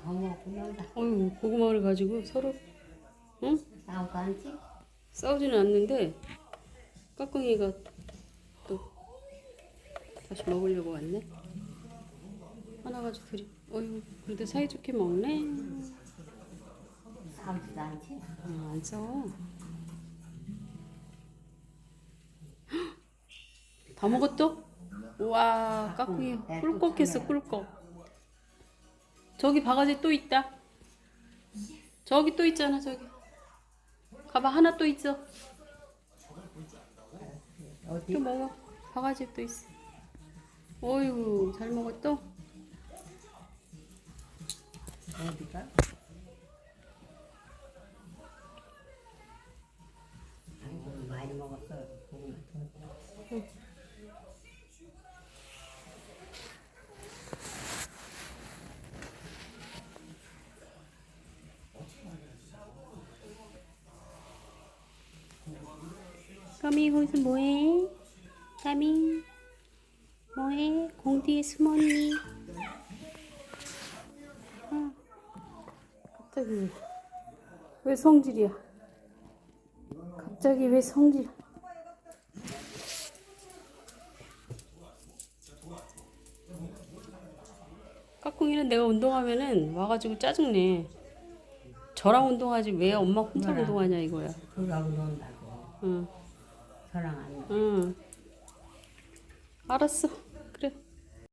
더 먹고 놀다. 어휴 고구마를 가지고 서로 응? 싸우고 앉지? 싸우지는 않는데 까꿍이가 또 다시 먹으려고 왔네. 하나 가지고 드리. 어휴 그래도 사이좋게 먹네. 싸우지도 않지? 어, 안 싸워. 헉! 다 먹었어? 우와 까꿍이 꿀꺽했어 꿀꺽. 저기 바가지 또 있다. 저기 또 있잖아 저기. 가봐 하나 또 있어. 어디? 또 먹어. 바가지 또 있어. 어이구 잘 먹었어? 어디가? 아이고, 많이 먹었어. 고구마 더. 까미 거기서 뭐해? 까미 뭐해? 공 뒤에 숨었니? 어. 갑자기 왜, 왜 성질이야? 갑자기 왜 성질? 까꿍이는 내가 운동하면은 와가지고 짜증내. 저랑 운동하지 왜 엄마 혼자? 운동하냐 이거야. 그러고 논다고. 응. 저랑 안 응. 알았어.